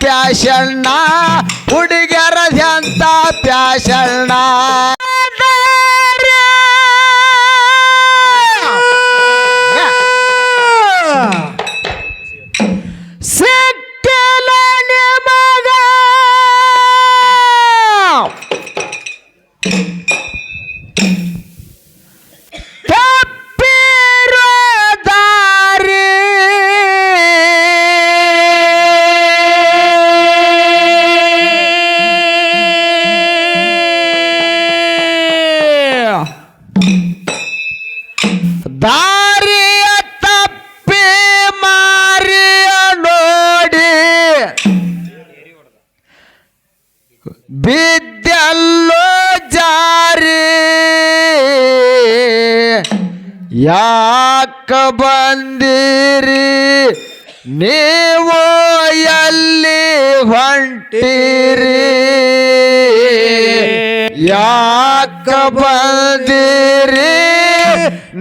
ಪ್ಯಾಶಣ್ಣ ಹುಡುಗರ ಜಂತ ಪ್ಯಾಶಣ್ಣ. ನೀವು ಎಲ್ಲಿ ಹೊಂಟೀರಿ? ಯಾಕ ಬಂದಿರಿ?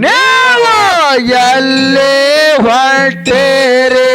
ನೀವು ಎಲ್ಲಿ ಹೊಂಟೀರಿ?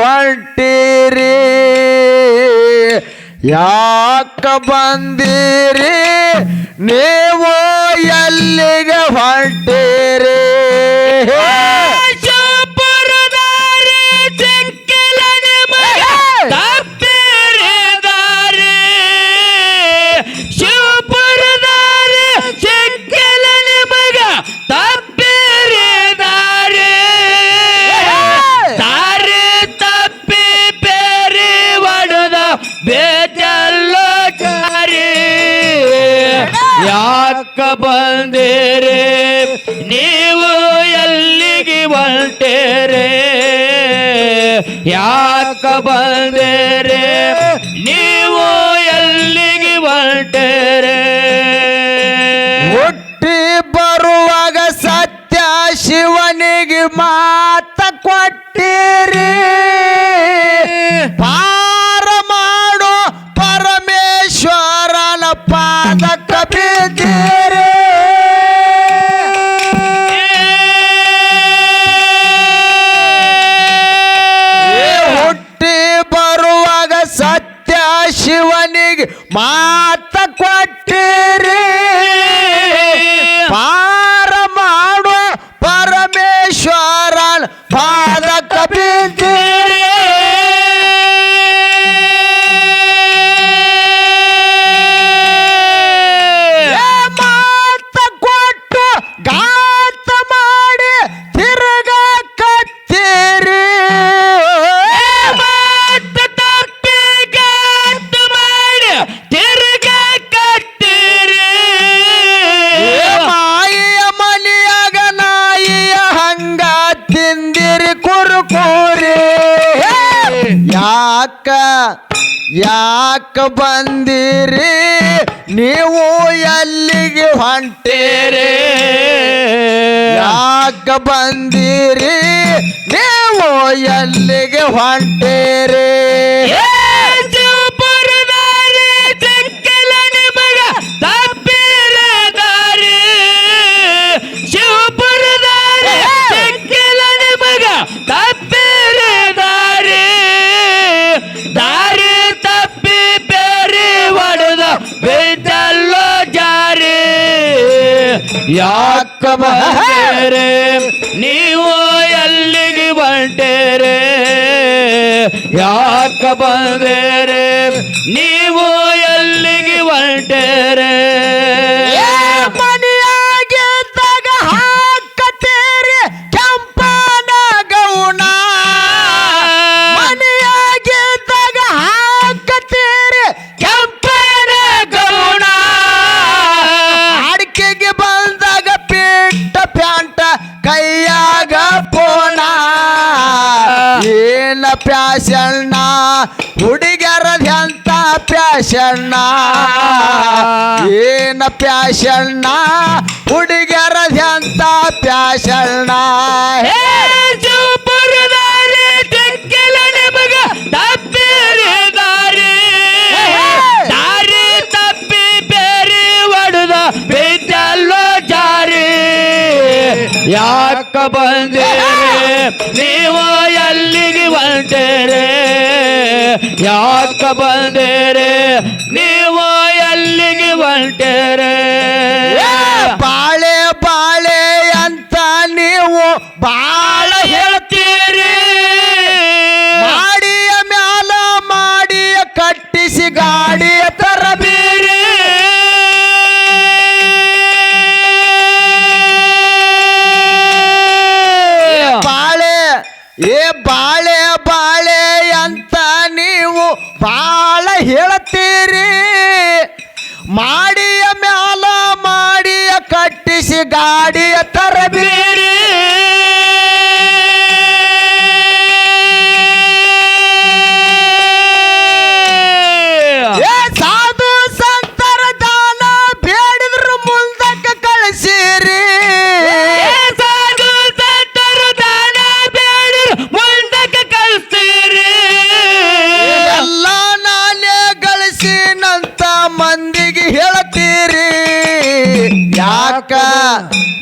ಹೊಂಟೀರಿ ಯಾಕೆ ಬಂದೀರಿ? ನೀವು ಎಲ್ಲಿಗೆ ಹೊಂಟೀರಿ ಕ ಬಂದೇರೆ, ನೀವು ಎಲ್ಲಿಗೆ ಬಂತೇರೆ ಯಾಕ ಬಂದೇರೆ? ನೀವು ಎಲ್ಲಿಗೆ ಬಂತೇರೆ ಹುಟ್ಟಿ ಬರುವಾಗ ಸತ್ಯ ಶಿವನಿಗೆ ಮಾತ ಕೊಟ್ಟೀರಿ. 妈 ಯಾಕ ಬಂದಿರಿ? ನೀವು ಎಲ್ಲಿಗೆ ಹೊಂಟೇರಿ? ಯಾಕ ಬಂದಿರಿ? ನೀವು ಎಲ್ಲಿಗೆ ಹೊಂಟೇರಿ? ಯಾಕ ಬಂದೇರೆ ನೀವು ಎಲ್ಲಿಗೆ ಬಂಟೇರೆ ಯಾಕ ಬಂದೇರೆ ನೀವು ಎಲ್ಲಿಗೆ ಹೊಂಟೇರೆ ಬೇರೆ ಹುಡುಗರ ಜಂತ ಜಾರಿ. ಯಾಕ ಬಂದಿರಿ? ನೀವು ಎಲ್ಲಿಗೆ ಬಂದೇರೆ? ಯಾಕ ಬಂದೇರೆ? ನೀವು ಹೊಂಟೇರೆ ಬಾಳೆ ಬಾಳೆ ಅಂತ ನೀವು ಬಾಳ ಹೇಳ್ತೀರಿ. ಮಾಡಿಯ ಮ್ಯಾಲ ಮಾಡಿಯ ಕಟ್ಟಿಸಿ ಗಾಡಿಯ ತರಬೇರಿ ಬಾಳೆ, ಏ, ಬಾಳೆ ಬಾಳೆ ಅಂತ ನೀವು ಬಾಳ ಹೇಳ್ತೀರಿ. ಮಾಡಿಯ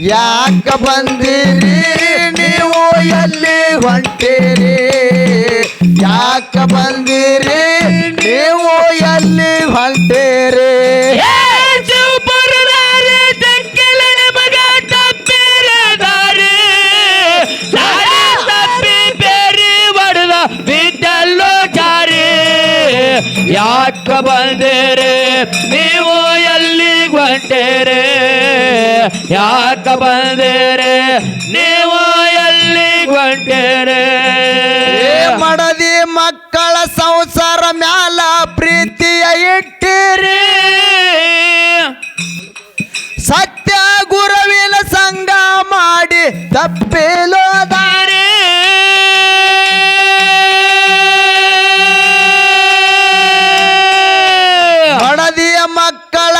ಯಾಕ ಬಂದಿರಿ ನೀವು ಎಲ್ಲಿ ಹೊಂಟಿರಿ? ಯಾಕ ಬಂದಿರಿ ಯಾಕ ಬಂದೇರೆ? ನೀವು ಎಲ್ಲಿ ಹೊಂಟೇರೆ? ಯಾಕ ಬಂದೇರೆ? ನೀವು ಎಲ್ಲಿ ಹೊಂಟೇರೆ? ಮಡದಿ ಮಕ್ಕಳ ಸಂಸಾರ ಮ್ಯಾಲ ಪ್ರೀತಿಯ ಇಟ್ಟಿರಿ? ಸತ್ಯ ಗುರುವಿನ ಸಂಘ ಮಾಡಿ ತಪ್ಪಿಲೋ ಮಕ್ಕಳ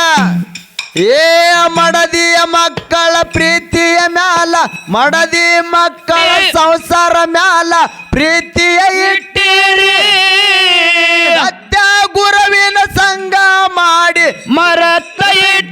ಏ ಮಡದಿಯ ಮಕ್ಕಳ ಪ್ರೀತಿಯ ಮ್ಯಾಲ ಮಡದಿ ಮಕ್ಕಳ ಸಂಸಾರ ಮ್ಯಾಲ ಪ್ರೀತಿಯ ಇಟ್ಟಿರಿ. ಸತ್ಯ ಗುರುವಿನ ಸಂಗ ಮಾಡಿ ಮರತ್ತ ಇಟ್ಟಿರಿ.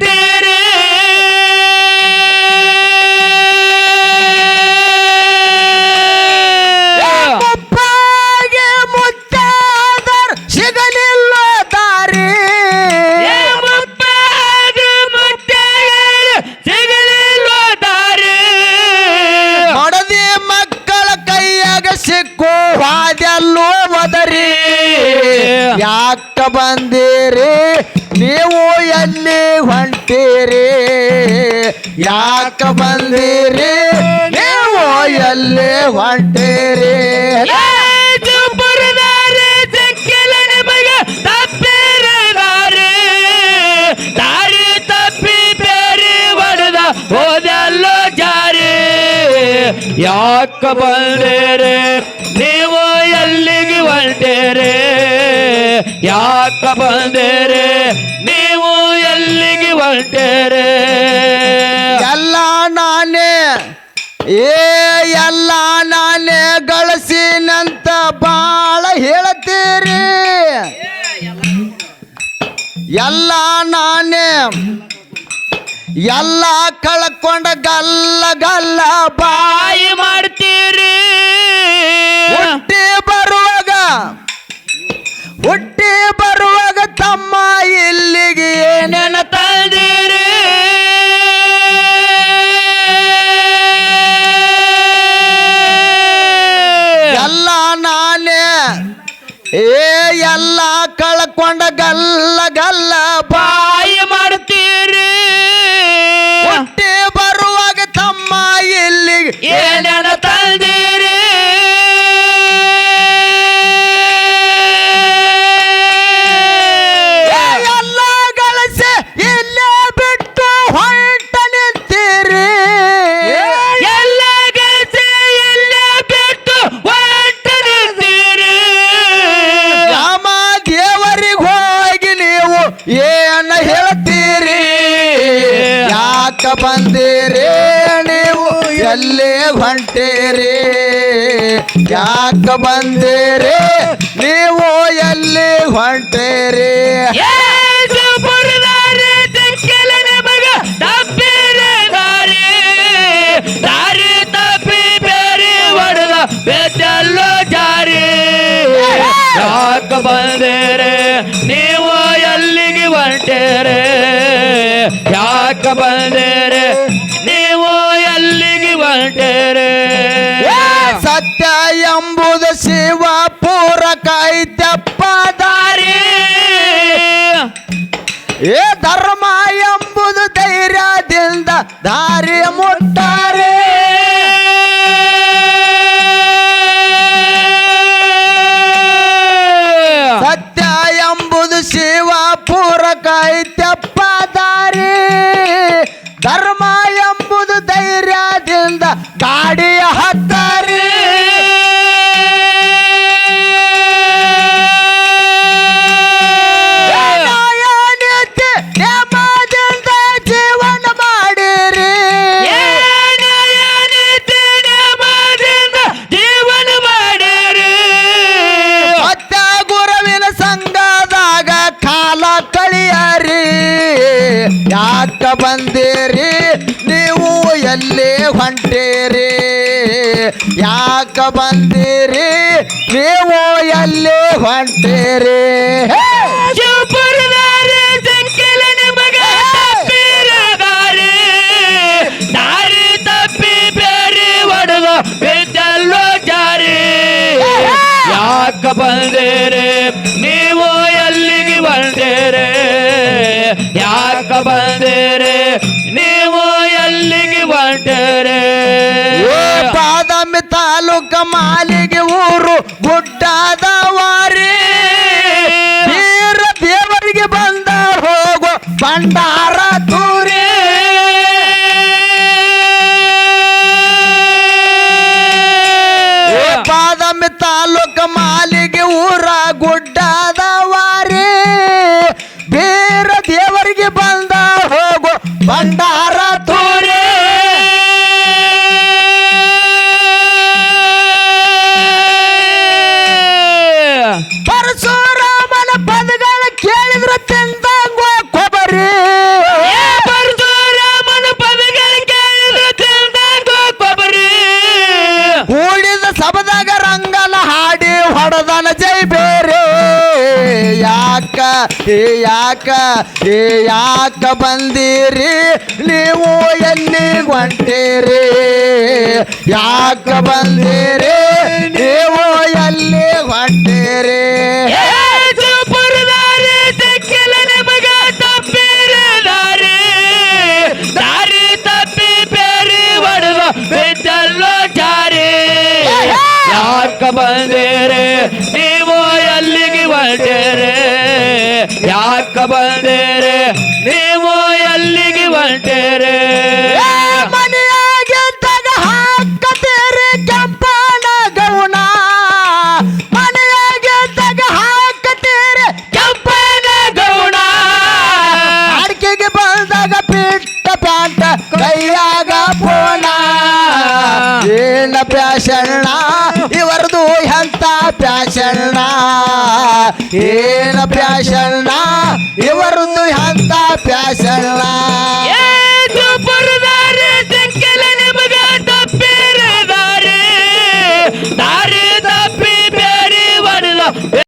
ಯಾಕ ಬಂದೇರೆ, ನೀವು ಎಲ್ಲಿಗೆ ಹೊಂಟೇರೆ ಯಾಕ ಬಂದೇರೆ, ನೀವು ಎಲ್ಲಿಗೆ ಹೊಂಟೇರೆ ಎಲ್ಲ ನಾನೇ, ಏ ಎಲ್ಲ ನಾನೇ ಗಳಿಸಿನಂತ ಬಾಳ ಹೇಳ್ತೀರಿ. ಎಲ್ಲ ನಾನೇ ಎಲ್ಲ ಕಳ್ಕೊಂಡ ಗಲ್ಲ ಗಲ್ಲ ಬಾಯಿ ಮಾಡ್ತೀರಿ. ಹುಟ್ಟಿ ಬರುವಾಗ ಹುಟ್ಟಿ ಬರುವಾಗ ತಮ್ಮ ಇಲ್ಲಿಗೆ ಏನೇನ ತಂದಿರಿ? ಎಲ್ಲ ನಾನೇ. ಏ ಎಲ್ಲ ಕಳ್ಕೊಂಡ ಗಲ್ಲ ಗಲ್ಲ ಬಾಯಿ ಬಂದಿರಿ ನೀವು ಎಲ್ಲಿ ಹೊಂಟೇರಿ? ಬಂದೇರೆ ನೀವು ಎಲ್ಲಿಗೆ ಹೊಂಟೇರೆ? ಯಾಕ ಬಂದೇರೆ ನೀವು ಎಲ್ಲಿಗೆ ಹೊಂಟೇರೆ? ಸತ್ಯ ಎಂಬುದು ಶಿವ ಪೂರಕ ಐತ್ಯಪ್ಪ ದಾರಿ. ಏ ಧರ್ಮ ಎಂಬುದು ಧೈರ್ಯದಿಂದ ದಾರಿ ಮುಟ್ಟ Japan. ತಾಲೂಕ ಮಾಲಿಗೆ ಊರು ಗುಡ್ಡಾದ ವಾರಿ ದೇವರಿಗೆ ಬಂದ ಹೋಗೋ ಬಂಡಾ ಏ ಯಾಕ? ಏ ಯಾಕ ಬಂದಿರಿ? ನೀವು ಎಲ್ಲಿ ಹೊಂಟೀರಿ? ಯಾಕ ಬಂದೀರಿ? ನೀವು ಎಲ್ಲಿ ಹೊಂಟ ಪ್ಯಾಶಣ್ಣ ಇವರದು ಎಂತ ಪ್ಯಾಶಣ್ಣ? ಏನ ಪ್ಯಾಶಣ್ಣ ಇವರದು ಎಂತ ಪ್ಯಾಶಣ್ಣ?